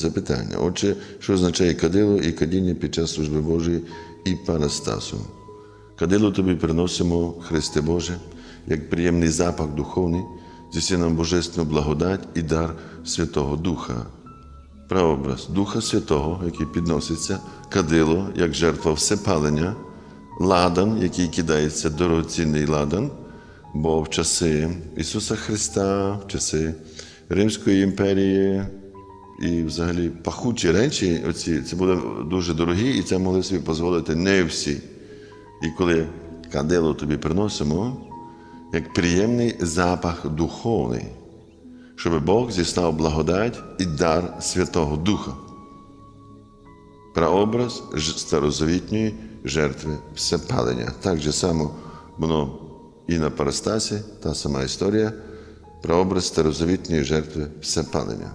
запитання. Отже, що означає кадило і кадіння під час служби Божої і парастасу? Кадило тобі приносимо, Христе Боже, як приємний запах духовний, зіси нам божественну благодать і дар Святого Духа. Прообраз Духа Святого, який підноситься, кадило, як жертва всепалення, ладан, який кидається дорогоцінний ладан, бо в часи Ісуса Христа, в часи Римської імперії і взагалі пахучі речі, оці, це були дуже дорогі, і це могли собі дозволити не всі. І коли кадило тобі приносимо, як приємний запах духовний, щоб Бог зіслав благодать і дар Святого Духа. Прообраз старозавітньої жертви всепалення. Так же само воно і на Парастасі, та сама історія, прообраз старозавітньої жертви всепалення.